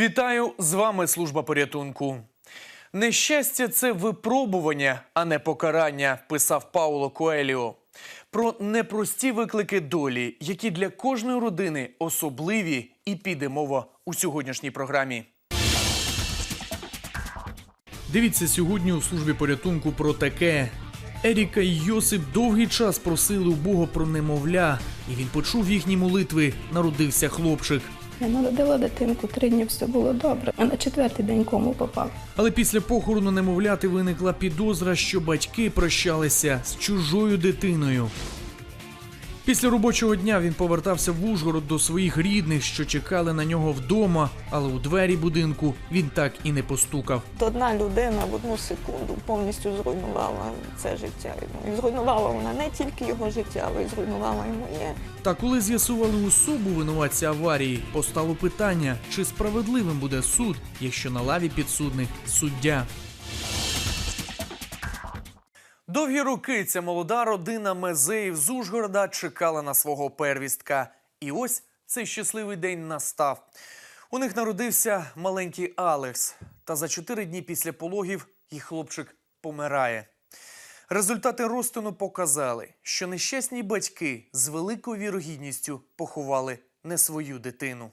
Вітаю з вами служба порятунку. Нещастя це випробування, а не покарання, писав Пауло Коеліо. Про непрості виклики долі, які для кожної родини особливі, і піде мова у сьогоднішній програмі. Дивіться сьогодні у службі порятунку про таке. Еріка і Йосип довгий час просили у Бога про немовля, і він почув їхні молитви. Народився хлопчик. Я народила дитинку, три дні все було добре, а на четвертий день кому попав. Але після похорону немовляти виникла підозра, що батьки прощалися з чужою дитиною. Після робочого дня він повертався в Ужгород до своїх рідних, що чекали на нього вдома, але у двері будинку він так і не постукав. Одна людина в одну секунду повністю зруйнувала це життя. І зруйнувала вона не тільки його життя, але й зруйнувала і моє. Та коли з'ясували особу винуватця аварії, постало питання, чи справедливим буде суд, якщо на лаві підсудних суддя. Довгі роки ця молода родина Мезеїв з Ужгорода чекала на свого первістка. І ось цей щасливий день настав. У них народився маленький Алекс. Та за чотири дні після пологів їх хлопчик помирає. Результати розтину показали, що нещасні батьки з великою вірогідністю поховали не свою дитину.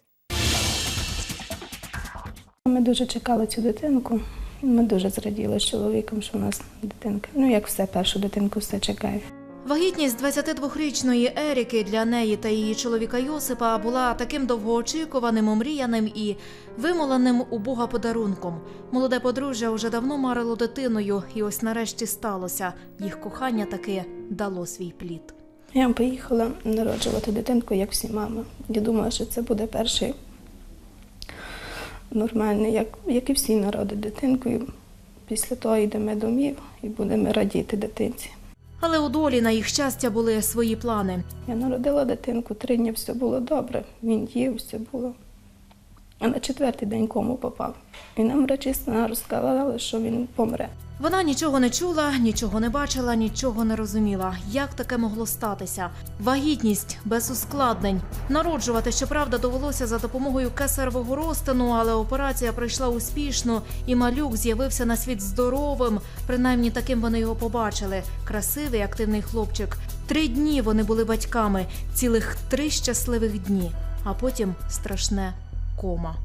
Ми дуже чекали цю дитинку. Ми дуже зраділи з чоловіком, що в нас дитинка. Ну, як все, першу дитинку все чекає. Вагітність 22-річної Еріки для неї та її чоловіка Йосипа була таким довгоочікуваним, омріяним і вимоленим у Бога подарунком. Молоде подружжя вже давно марило дитиною, і ось нарешті сталося. Їх кохання таки дало свій плід. Я поїхала народжувати дитинку, як всі мами. Я думала, що це буде перший нормальний, як, як і всі народи дитинкою. Після того йдемо домів і будемо радіти дитинці. Але у долі на їх щастя були свої плани. Я народила дитинку, три дні все було добре, він їв, все було. А на четвертий день кому попав. І нам врачі розказали, що він помре. Вона нічого не чула, нічого не бачила, нічого не розуміла. Як таке могло статися? Вагітність без ускладнень. Народжувати, щоправда, довелося за допомогою кесаревого розтину, але операція пройшла успішно, і малюк з'явився на світ здоровим. Принаймні таким вони його побачили. Красивий, активний хлопчик. Три дні вони були батьками, цілих три щасливих дні, а потім страшне кома.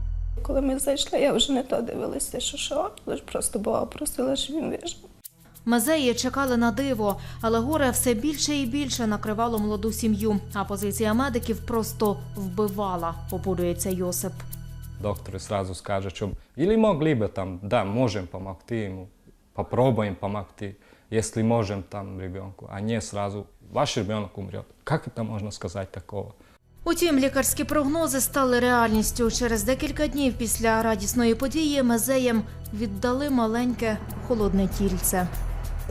Коли ми зайшли, я вже не то дивилася, що що, лише просто Бога просила, щоб він вижив. Мазеї чекали на диво, але горе все більше і більше накривало молоду сім'ю. А позиція медиків просто вбивала, обурюється Йосип. Доктори сразу скажуть, що или могли би там, да, можем помогти йому, попробуем помогти, если можем там ребенку, а не сразу, ваш ребенок умрет. Как это можно сказать такого? Утім, лікарські прогнози стали реальністю. Через декілька днів після радісної події мезеям віддали маленьке холодне тільце.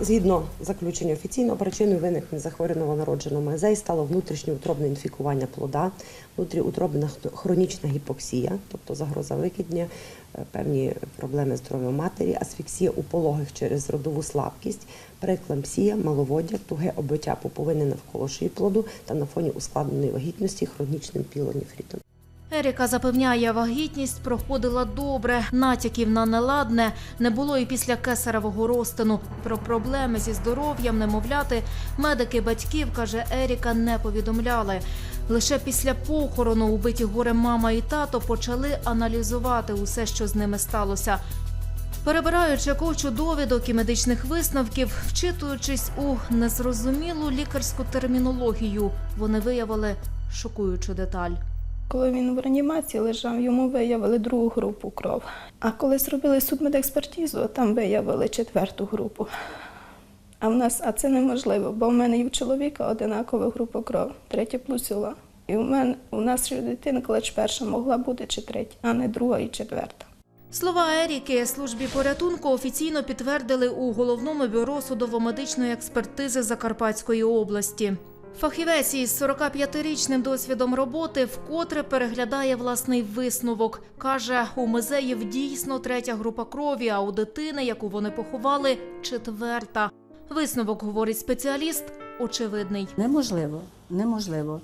Згідно заключення офіційно причиною виникнення захворюваного народженого мезей стало внутрішньоутробне інфікування плода, внутріутробна хронічна гіпоксія, тобто загроза викидня, певні проблеми здоров'я матері, асфіксія у пологах через родову слабкість, прееклампсія, маловоддя, туге обиття поповини навколо шиї плоду та на фоні ускладненої вагітності хронічним пілоніфритом. Еріка запевняє, вагітність проходила добре. Натяків на неладне не було і після кесаревого розтину. Про проблеми зі здоров'ям немовляти медики батьків, каже Еріка, не повідомляли. Лише після похорону убиті горем мама і тато почали аналізувати усе, що з ними сталося. Перебираючи кучу довідок і медичних висновків, вчитуючись у незрозумілу лікарську термінологію, вони виявили шокуючу деталь. Коли він в реанімації лежав, йому виявили другу групу кров. А коли зробили судмедекспертизу, там виявили четверту групу. А в нас, а це неможливо, бо в мене і в чоловіка одинакова група кров, третя плюсова. І в мене у нас ще дитинка лише перша могла бути чи третя, а не друга і четверта. Слова Еріки службі порятунку офіційно підтвердили у головному бюро судово-медичної експертизи Закарпатської області. Фахівець із 45-річним досвідом роботи вкотре переглядає власний висновок. Каже, у музеїв дійсно третя група крові, а у дитини, яку вони поховали, четверта. Висновок, говорить спеціаліст, очевидний. Неможливо, неможливо.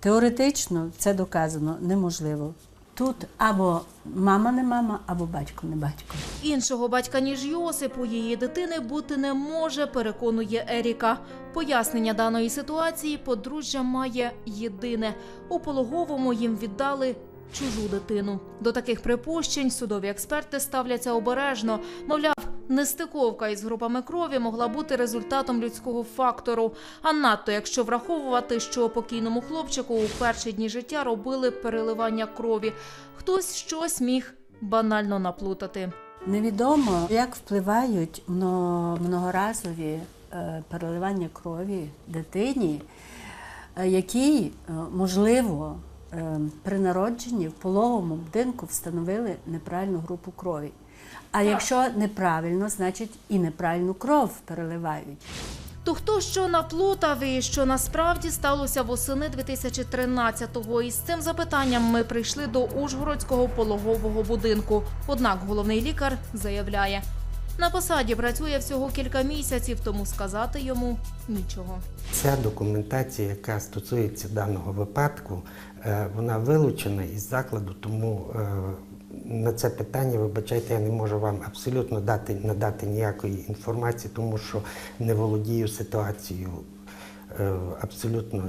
Теоретично це доказано неможливо. Тут або мама не мама, або батько не батько. Іншого батька, ніж Йосип, у її дитини бути не може, переконує Еріка. Пояснення даної ситуації подружжя має єдине. У пологовому їм віддали чужу дитину. До таких припущень судові експерти ставляться обережно. Мовляв, нестиковка із групами крові могла бути результатом людського фактору. А надто якщо враховувати, що покійному хлопчику у перші дні життя робили переливання крові. Хтось щось міг банально наплутати. Невідомо, як впливають мно- многоразові е, переливання крові дитині, е, якій, е, можливо, при народженні в пологовому будинку встановили неправильну групу крові. А якщо неправильно, значить і неправильну кров переливають. То хто що наплутав і що насправді сталося восени 2013-го? І з цим запитанням ми прийшли до Ужгородського пологового будинку. Однак головний лікар заявляє, на посаді працює всього кілька місяців, тому сказати йому нічого. Ця документація, яка стосується даного випадку, е, вона вилучена із закладу, тому е, на це питання, вибачайте, я не можу вам абсолютно дати, надати ніякої інформації, тому що не володію ситуацією е, абсолютно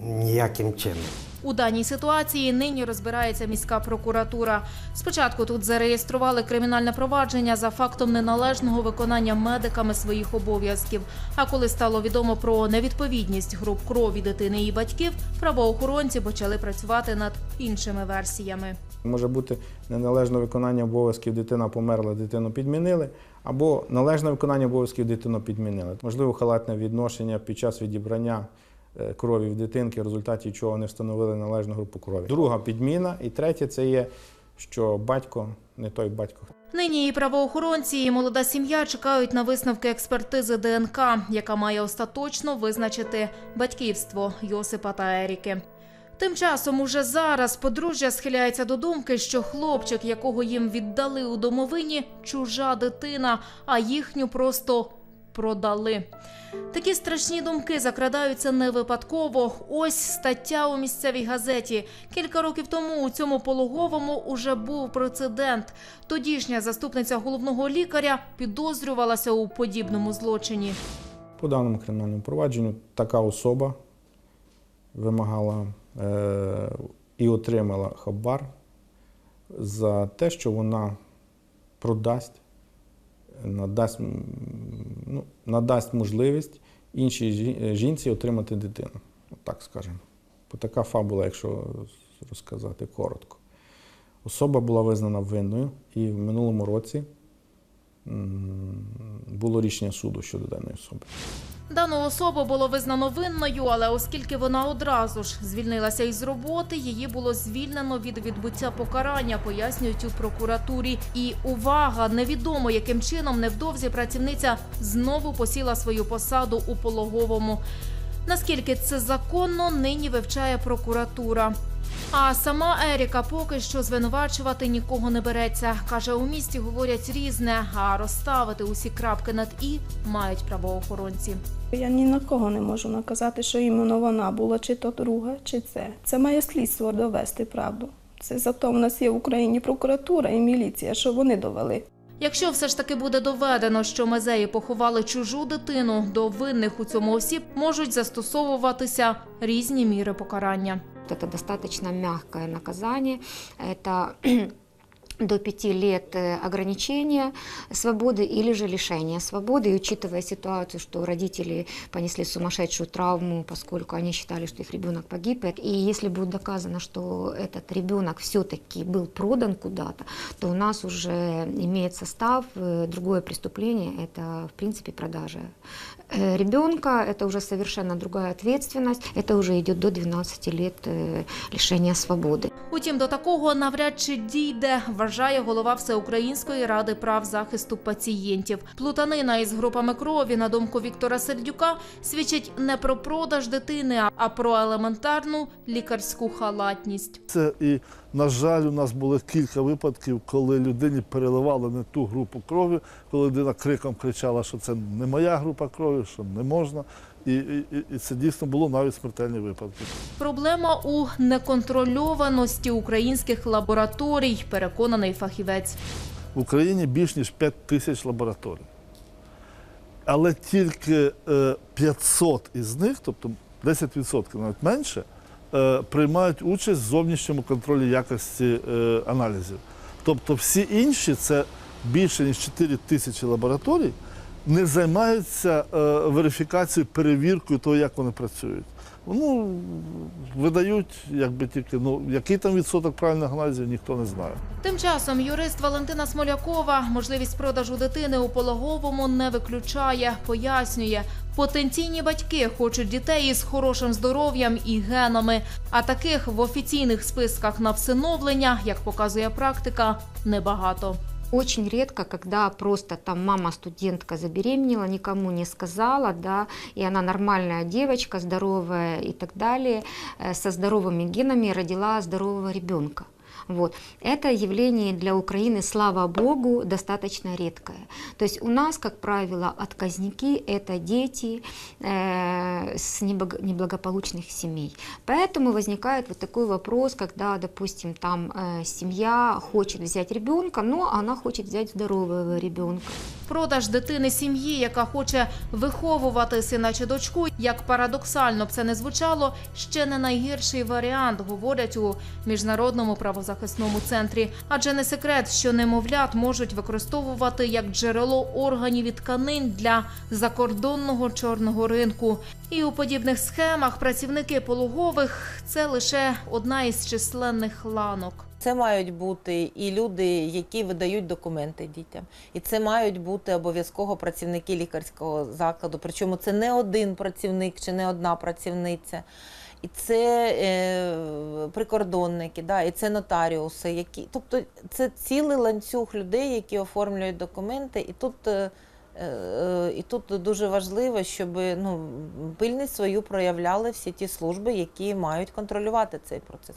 ніяким чином. У даній ситуації нині розбирається міська прокуратура. Спочатку тут зареєстрували кримінальне провадження за фактом неналежного виконання медиками своїх обов'язків. А коли стало відомо про невідповідність груп крові дитини і батьків, правоохоронці почали працювати над іншими версіями. Може бути неналежне виконання обов'язків, дитина померла, дитину підмінили, або належне виконання обов'язків дитину підмінили. Можливо, халатне відношення під час відібрання крові в дитинки, в результаті чого не встановили належну групу крові. Друга підміна, і третє це є, що батько не той батько. Нині і правоохоронці, і молода сім'я чекають на висновки експертизи ДНК, яка має остаточно визначити батьківство Йосипа та Еріки. Тим часом уже зараз подружжя схиляється до думки, що хлопчик, якого їм віддали у домовині, чужа дитина, а їхню просто продали. Такі страшні думки закрадаються не випадково. Ось стаття у місцевій газеті. Кілька років тому у цьому пологовому уже був прецедент. Тодішня заступниця головного лікаря підозрювалася у подібному злочині. По даному кримінальному провадженню така особа вимагала е, і отримала хабар за те, що вона продасть, надасть, ну, надасть можливість іншій жінці отримати дитину. Так скажемо. Така фабула, якщо розказати коротко. Особа була визнана винною, і в минулому році було рішення суду щодо даної особи. Дану особу було визнано винною, але оскільки вона одразу ж звільнилася із роботи, її було звільнено від відбуття покарання, пояснюють у прокуратурі. І увага, невідомо яким чином невдовзі працівниця знову посіла свою посаду у пологовому. Наскільки це законно, нині вивчає прокуратура. А сама Еріка поки що звинувачувати нікого не береться. Каже, у місті говорять різне, а розставити усі крапки над і мають правоохоронці. Я ні на кого не можу наказати, що іменно вона була, чи то друга, чи це. Це має слідство довести правду. Це зато в нас є в Україні прокуратура і міліція, що вони довели. Якщо все ж таки буде доведено, що мезеї поховали чужу дитину, до винних у цьому осіб можуть застосовуватися різні міри покарання. Это достаточно мягкое наказание. Это до пяти лет э, ограничения свободы или же лишения свободы. И учитывая ситуацию, что родители понесли сумасшедшую травму, поскольку они считали, что их ребенок погиб, и если будет доказано, что этот ребенок все-таки был продан куда-то, то у нас уже имеет состав э, другое преступление, это в принципе продажа э, ребенка, это уже совершенно другая ответственность, это уже идет до 12 лет э, лишения свободы. Утім, до такого навряд чи дійде, вважає голова Всеукраїнської ради прав захисту пацієнтів. Плутанина із групами крові, на думку Віктора Сердюка, свідчить не про продаж дитини, а про елементарну лікарську халатність. Це і, на жаль, у нас було кілька випадків, коли людині переливали не ту групу крові, коли людина криком кричала, що це не моя група крові, що не можна. І, і, і це дійсно було навіть смертельні випадки. Проблема у неконтрольованості українських лабораторій, переконаний фахівець. В Україні більш ніж 5 тисяч лабораторій. Але тільки е, 500 із них, тобто 10% навіть менше, е, приймають участь в зовнішньому контролі якості е, аналізів. Тобто всі інші, це більше ніж 4 тисячі лабораторій, не займаються е, верифікацією, перевіркою того, як вони працюють. Ну, видають, якби тільки, ну, який там відсоток правильних аналізів, ніхто не знає. Тим часом юрист Валентина Смолякова можливість продажу дитини у пологовому не виключає, пояснює. Потенційні батьки хочуть дітей із хорошим здоров'ям і генами. А таких в офіційних списках на всиновлення, як показує практика, небагато. Очень редко, когда просто там мама студентка забеременела, никому не сказала, да, и она нормальная девочка, здоровая и так далее, э, со здоровыми генами родила здорового ребенка. Вот. Это явление для Украины, слава богу, достаточно редкое. То есть у нас, как правило, отказники – это дети э, с неблаго- неблагополучных семей. Поэтому возникает вот такой вопрос, когда, допустим, там э, семья хочет взять ребенка, но она хочет взять здорового ребенка. Продаж дитини сім'ї, яка хоче виховувати сина чи дочку, як парадоксально б це не звучало, ще не найгірший варіант, говорять у міжнародному правозахисному центрі. Адже не секрет, що немовлят можуть використовувати як джерело органів і тканин для закордонного чорного ринку. І у подібних схемах працівники пологових це лише одна із численних ланок. Це мають бути і люди, які видають документи дітям. І це мають бути обов'язково працівники лікарського закладу. Причому це не один працівник чи не одна працівниця. І це е, прикордонники, да, і це нотаріуси, які, тобто це цілий ланцюг людей, які оформлюють документи. І тут, е, е, і тут дуже важливо, щоб ну, пильність свою проявляли всі ті служби, які мають контролювати цей процес.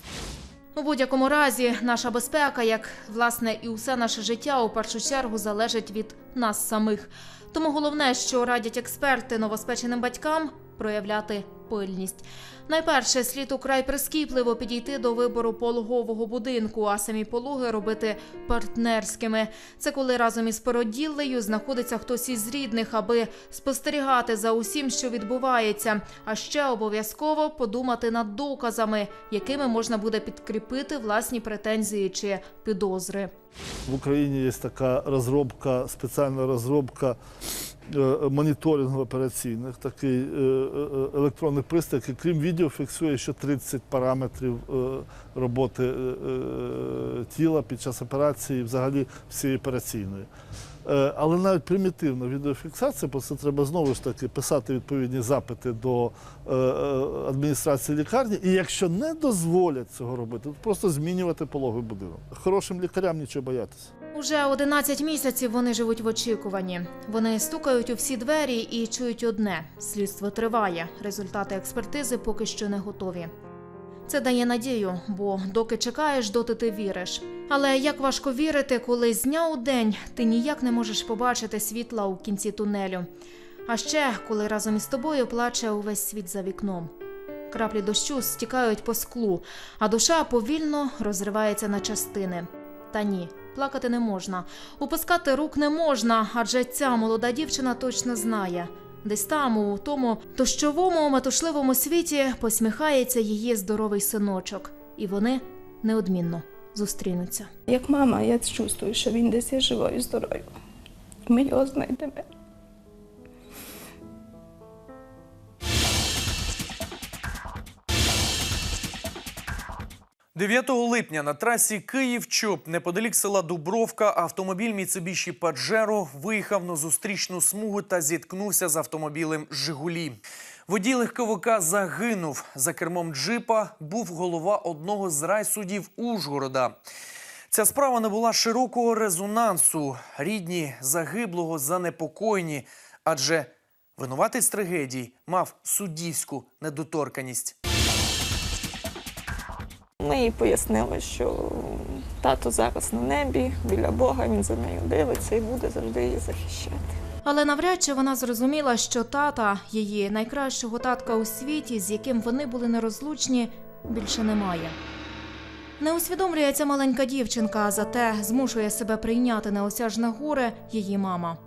У будь-якому разі, наша безпека, як власне і усе наше життя, у першу чергу залежить від нас самих. Тому головне, що радять експерти новоспеченим батькам проявляти пильність. Найперше, слід украй прискіпливо підійти до вибору пологового будинку, а самі пологи робити партнерськими. Це коли разом із породіллею знаходиться хтось із рідних, аби спостерігати за усім, що відбувається. А ще обов'язково подумати над доказами, якими можна буде підкріпити власні претензії чи підозри. В Україні є така розробка, спеціальна розробка моніторингу операційних, такий е, е, електронний пристрій, який крім відео фіксує ще 30 параметрів е, роботи е, е, тіла під час операції, взагалі всієї операційної. Е, Але навіть примітивна відеофіксація, бо це треба знову ж таки писати відповідні запити до е, е, адміністрації лікарні. І якщо не дозволять цього робити, то просто змінювати пологовий будинок. Хорошим лікарям нічого боятися. Уже 11 місяців вони живуть в очікуванні. Вони стукають у всі двері і чують одне: слідство триває. Результати експертизи поки що не готові. Це дає надію, бо доки чекаєш, доти ти віриш. Але як важко вірити, коли з дня у день ти ніяк не можеш побачити світла у кінці тунелю. А ще коли разом із тобою плаче увесь світ за вікном. Краплі дощу стікають по склу, а душа повільно розривається на частини. Та ні, плакати не можна, опускати рук не можна, адже ця молода дівчина точно знає. Десь там, у тому дощовому метушливому світі, посміхається її здоровий синочок, і вони неодмінно зустрінуться. Як мама, я чувствую, що він десь є живою, здоровою. Ми його знайдемо. 9 липня на трасі Київ-Чоп неподалік села Дубровка автомобіль Mitsubishi Pajero виїхав на зустрічну смугу та зіткнувся з автомобілем Жигулі. Водій легковика загинув. За кермом джипа був голова одного з райсудів Ужгорода. Ця справа набула широкого резонансу. Рідні загиблого занепокоєні, адже винуватець трагедії мав суддівську недоторканість. Ми їй пояснили, що тато зараз на небі, біля Бога, він за нею дивиться і буде завжди її захищати. Але навряд чи вона зрозуміла, що тата, її найкращого татка у світі, з яким вони були нерозлучні, більше немає. Не усвідомлює ця маленька дівчинка, зате змушує себе прийняти неосяжне горе її мама.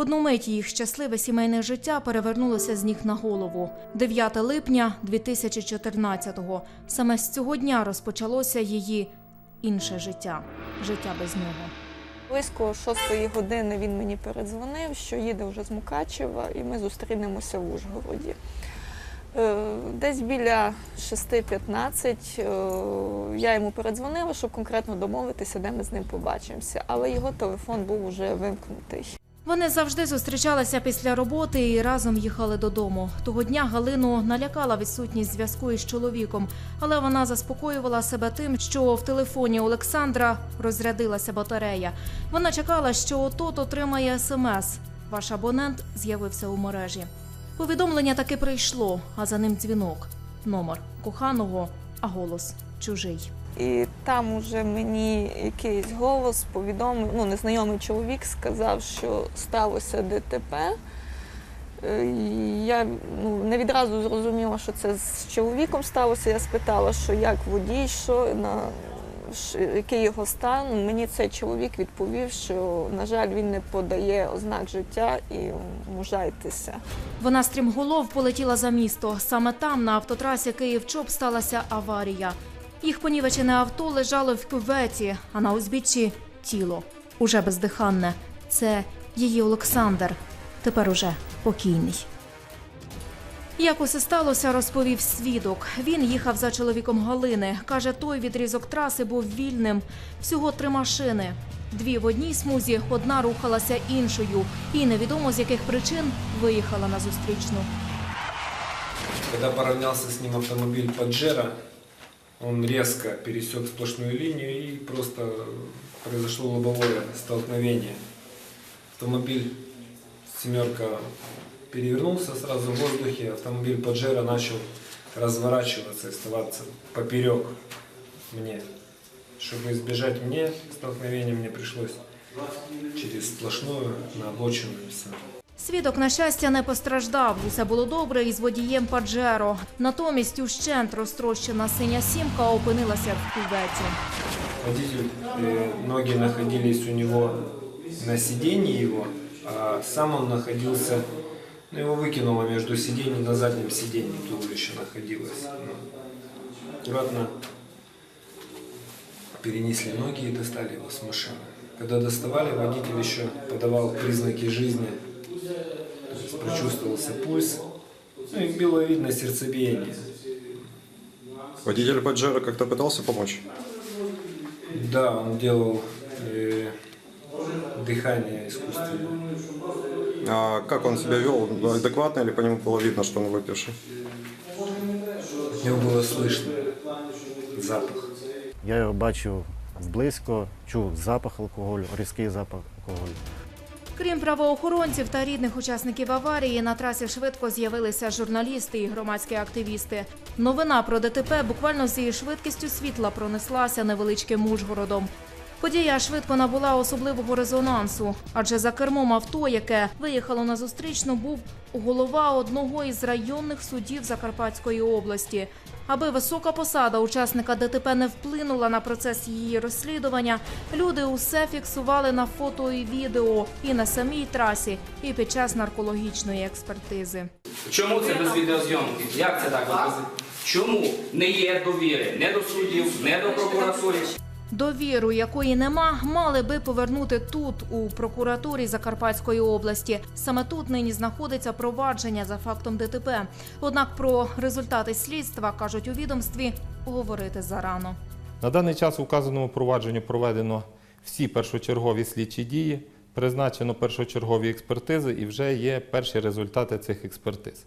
В одну мить їх щасливе сімейне життя перевернулося з ніг на голову. 9 липня 2014-го. Саме з цього дня розпочалося її інше життя життя без нього. Близько шостої години він мені передзвонив, що їде вже з Мукачева, і ми зустрінемося в Ужгороді. Е, Десь біля 6.15 е, я йому передзвонила, щоб конкретно домовитися, де ми з ним побачимося. Але його телефон був уже вимкнутий. Вони завжди зустрічалися після роботи і разом їхали додому. Того дня Галину налякала відсутність зв'язку із чоловіком, але вона заспокоювала себе тим, що в телефоні Олександра розрядилася батарея. Вона чекала, що отот отримає смс. Ваш абонент з'явився у мережі. Повідомлення таки прийшло, а за ним дзвінок. Номер коханого, а голос чужий. І там уже мені якийсь голос повідомив, ну, незнайомий чоловік сказав, що сталося ДТП. Е, Я ну, не відразу зрозуміла, що це з чоловіком сталося. Я спитала, що як водій, що на який його стан. Мені цей чоловік відповів, що, на жаль, він не подає ознак життя і мужайтеся. Вона стрімголов полетіла за місто. Саме там, на автотрасі Київ-Чоп, сталася аварія. Їх понівечене авто лежало в кюветі, а на узбіччі тіло уже бездиханне. Це її Олександр, тепер уже покійний. Як усе сталося, розповів свідок. Він їхав за чоловіком Галини. Каже, той відрізок траси був вільним. Всього три машини. Дві в одній смузі, одна рухалася іншою, і невідомо з яких причин виїхала на зустрічну. Когда поравнялся с ним автомобиль Паджеро, он резко пересек сплошную линию и просто произошло лобовое столкновение. Автомобиль «семерка» перевернулся сразу в воздухе, автомобиль Паджеро начал разворачиваться и оставаться поперек мне. Чтобы избежать мне столкновения, мне пришлось через сплошную на обочину все. Свідок, на щастя, не постраждав. Усе було добре із водієм Паджеро. Натомість ущент розтрощена синя сімка опинилася в кюветі. Водитель, э, ноги находились у него на сиденье его, а сам он находился, ну, его выкинуло между сидений на заднем сиденье, туловище находилось. Ну, аккуратно перенесли ноги и достали его с машины. Когда доставали, водитель еще подавал признаки жизни, то есть прочувствовался пульс, ну и было видно сердцебиение. Водитель Паджеро как-то пытался помочь? Да, он делал э, дыхание искусственное. А как он себя вел? Адекватно или по нему было видно, что он выпивший? От него было слышно запах. Я його бачив зблизько, чув запах алкоголю, різкий запах алкоголю. Крім правоохоронців та рідних учасників аварії, на трасі швидко з'явилися журналісти і громадські активісти. Новина про ДТП буквально з її швидкістю світла пронеслася невеличким Ужгородом. Подія швидко набула особливого резонансу, адже за кермом авто, яке виїхало на зустрічну, був голова одного із районних судів Закарпатської області. Аби висока посада учасника ДТП не вплинула на процес її розслідування, люди усе фіксували на фото і відео і на самій трасі, і під час наркологічної експертизи. Чому це без відеозйомки? Як це так? Чому не є довіри не до суддів, не до прокуратури? Довіру, якої нема, мали би повернути тут, у прокуратурі Закарпатської області. Саме тут нині знаходиться провадження за фактом ДТП. Однак про результати слідства кажуть у відомстві говорити зарано. На даний час у вказаному провадженню проведено всі першочергові слідчі дії, призначено першочергові експертизи і вже є перші результати цих експертиз.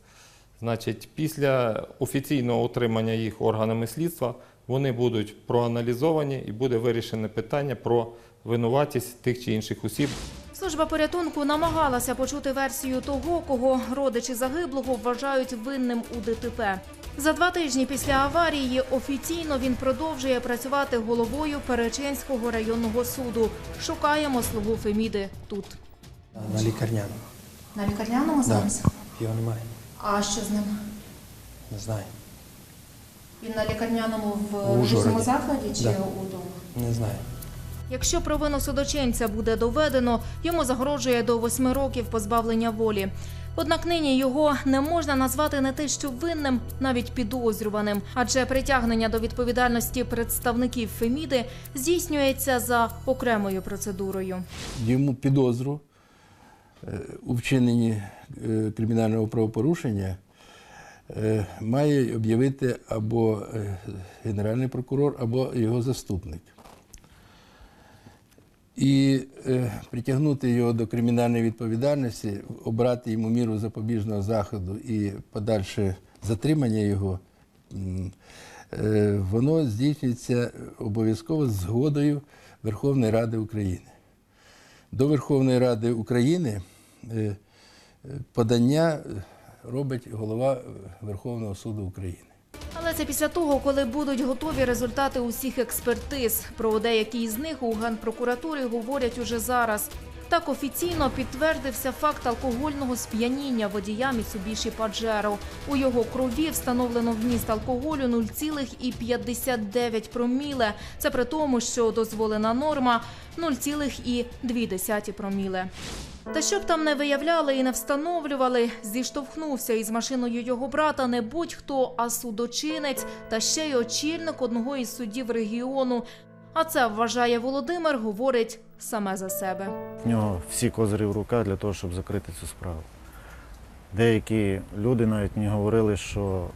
Значить, після офіційного отримання їх органами слідства вони будуть проаналізовані і буде вирішене питання про винуватість тих чи інших осіб Служба порятунку намагалася почути версію того, кого родичі загиблого вважають винним у ДТП. За два тижні після аварії офіційно він продовжує працювати головою Перечинського районного суду. Шукаємо слугу Феміди тут. на лікарняному. На лікарняному зараз? Його немає. А що з ним? Не знаю. Він на лікарняному в У Ужгороді. медичному закладі чи Да. удома? Не знаю. Якщо провину судочинця буде доведено, йому загрожує до восьми років позбавлення волі. Однак нині його не можна назвати не те, що винним, навіть підозрюваним, адже притягнення до відповідальності представників Феміди здійснюється за окремою процедурою. йому підозру е, у вчиненні е, кримінального правопорушення має об'явити або е, генеральний прокурор, або його заступник. І е, притягнути його до кримінальної відповідальності, обрати йому міру запобіжного заходу і подальше затримання його, е, воно здійснюється обов'язково згодою Верховної Ради України. До Верховної Ради України е, е, подання е, робить голова Верховного суду України. Але це після того, коли будуть готові результати усіх експертиз. Про деякі з них у генпрокуратурі говорять уже зараз. Так офіційно підтвердився факт алкогольного сп'яніння водія Mitsubishi Pajero. У його крові встановлено вміст алкоголю 0,59 проміле. Це при тому, що дозволена норма 0,2 проміле. Та щоб там не виявляли і не встановлювали, зіштовхнувся із машиною його брата не будь-хто, а судочинець та ще й очільник одного із судів регіону. А це вважає Володимир, говорить саме за себе. В нього всі козирі в руках для того, щоб закрити цю справу. Деякі люди навіть мені говорили, що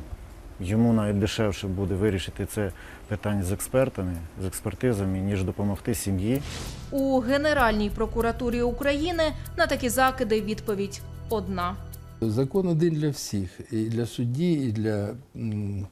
йому навіть дешевше буде вирішити це питання з експертами, з експертизами, ніж допомогти сім'ї. У Генеральній прокуратурі України на такі закиди відповідь одна. Закон один для всіх, і для судді, і для м,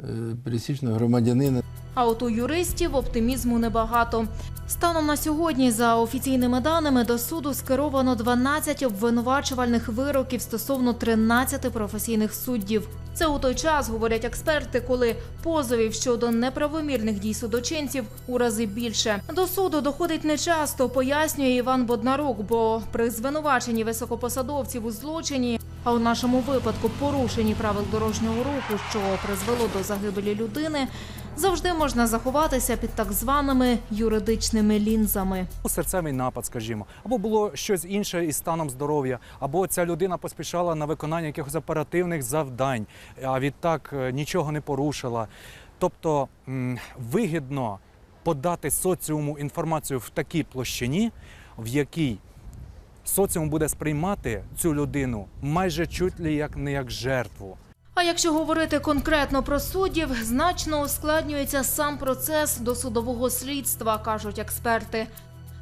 е, пересічного громадянина. А от у юристів оптимізму небагато. Станом на сьогодні, за офіційними даними, до суду скеровано 12 обвинувачувальних вироків стосовно 13 професійних суддів. Це у той час, говорять експерти, коли позовів щодо неправомірних дій судочинців у рази більше. До суду доходить нечасто, пояснює Іван Боднарук, бо при звинуваченні високопосадовців у злочині, а у нашому випадку порушенні правил дорожнього руху, що призвело до загибелі людини, завжди можна заховатися під так званими юридичними лінзами. серцевий напад, скажімо, або було щось інше із станом здоров'я, або ця людина поспішала на виконання якихось оперативних завдань, а відтак е, нічого не порушила. Тобто вигідно подати соціуму інформацію в такій площині, в якій соціум буде сприймати цю людину майже чуть ли як не як жертву. А якщо говорити конкретно про суддів, значно ускладнюється сам процес досудового слідства, кажуть експерти.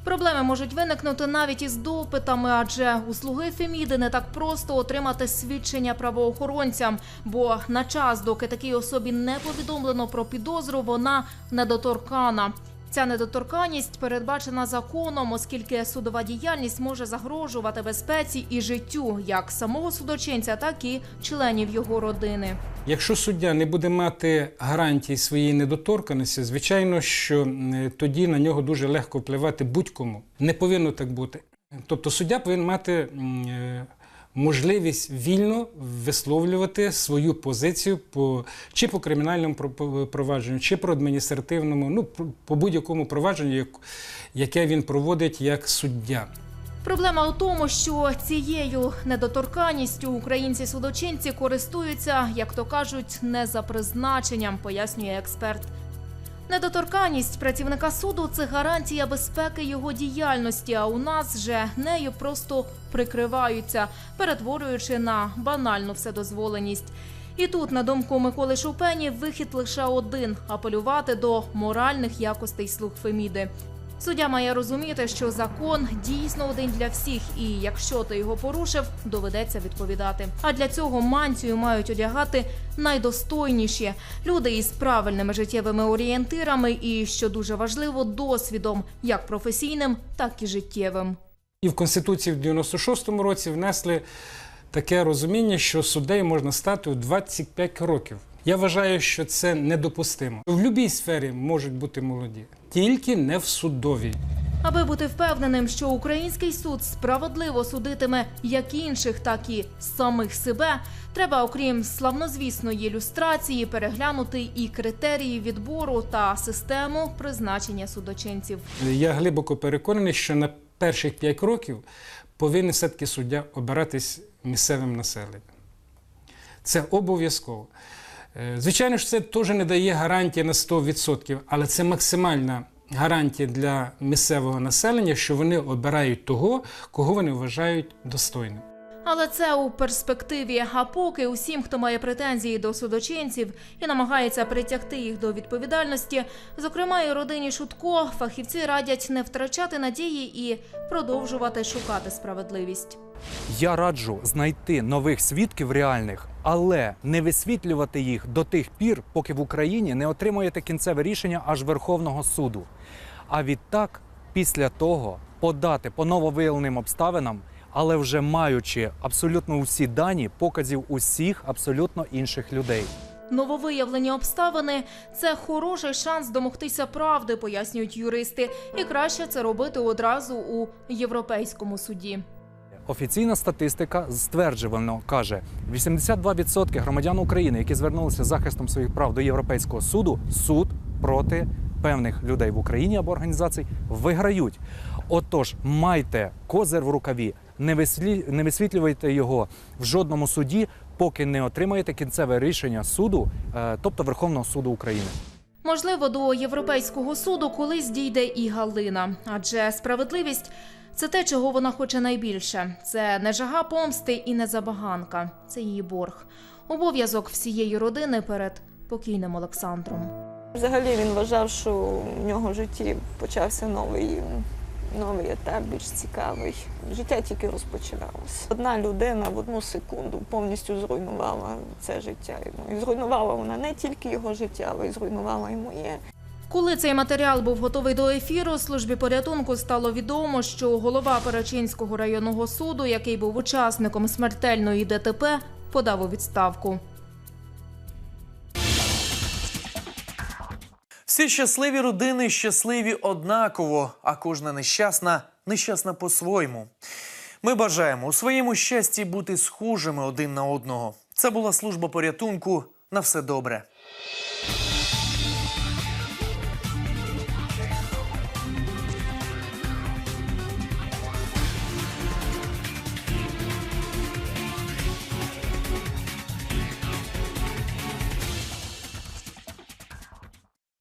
Проблеми можуть виникнути навіть із допитами, адже у слуги Феміди не так просто отримати свідчення правоохоронцям, бо на час, доки такій особі не повідомлено про підозру, вона недоторкана. Ця недоторканність передбачена законом, оскільки судова діяльність може загрожувати безпеці і життю як самого судочинця, так і членів його родини. Якщо суддя не буде мати гарантій своєї недоторканості, звичайно, що тоді на нього дуже легко впливати будь-кому. Не повинно так бути. Тобто суддя повинен мати е, можливість вільно висловлювати свою позицію по чи по кримінальному про- провадженню, чи по адміністративному, ну по будь-якому провадженню, як- яке він проводить як суддя. Проблема у тому, що цією недоторканністю українці судочинці користуються, як то кажуть, не за призначенням, пояснює експерт. Недоторканність працівника суду це гарантія безпеки його діяльності. А у нас же нею просто прикриваються, перетворюючи на банальну вседозволеність. І тут, на думку Миколи Шупені, вихід лише один апелювати до моральних якостей слуг Феміди. Суддя має розуміти, що закон дійсно один для всіх, і якщо ти його порушив, доведеться відповідати. А для цього мантію мають одягати найдостойніші люди із правильними життєвими орієнтирами, і що дуже важливо, досвідом, як професійним, так і життєвим. І в Конституції в 96-му році внесли таке розуміння, що суддею можна стати у 25 років. Я вважаю, що це недопустимо. В будь-якій сфері можуть бути молоді, тільки не в судовій. Аби бути впевненим, що український суд справедливо судитиме як інших, так і самих себе, треба, окрім славнозвісної ілюстрації, переглянути і критерії відбору та систему призначення судочинців. Я глибоко переконаний, що на перших 5 років повинен все-таки суддя обиратись місцевим населенням. Це обов'язково. Е, Звичайно ж, це теж не дає гарантії на 100%, але це максимальна гарантія для місцевого населення, що вони обирають того, кого вони вважають достойним. Але це у перспективі. А поки усім, хто має претензії до судочинців і намагається притягти їх до відповідальності, зокрема і родині Шутко, фахівці радять не втрачати надії і продовжувати шукати справедливість. Я раджу знайти нових свідків реальних, але не висвітлювати їх до тих пір, поки в Україні не отримуєте кінцеве рішення аж Верховного суду. А відтак, після того, подати по нововиявленим обставинам, але вже маючи абсолютно усі дані показів усіх абсолютно інших людей. Нововиявлені обставини це хороший шанс домогтися правди, пояснюють юристи, і краще це робити одразу у європейському суді. Офіційна статистика стверджувально каже: 82% громадян України, які звернулися захистом своїх прав до Європейського суду, суд проти певних людей в Україні або організацій виграють. Отож, майте козир в рукаві, не висвітлюйте його в жодному суді, поки не отримаєте кінцеве рішення суду, е, тобто Верховного суду України. Можливо, до європейського суду колись дійде і Галина, адже справедливість це те, чого вона хоче найбільше. Це не жага помсти і не забаганка. Це її борг, обов'язок всієї родини перед покійним Олександром. Взагалі він вважав, що в нього в житті почався новий, новий етап, більш цікавий. Життя тільки розпочиналося. Одна людина в одну секунду повністю зруйнувала це життя. І зруйнувала вона не тільки його життя, але й зруйнувала і моє. Коли цей матеріал був готовий до ефіру, службі порятунку стало відомо, що голова Перечинського районного суду, який був учасником смертельної ДТП, подав у відставку. Всі щасливі родини щасливі однаково, а кожна нещасна нещасна по-своєму. Ми бажаємо у своєму щасті бути схожими один на одного. Це була служба порятунку. На все добре.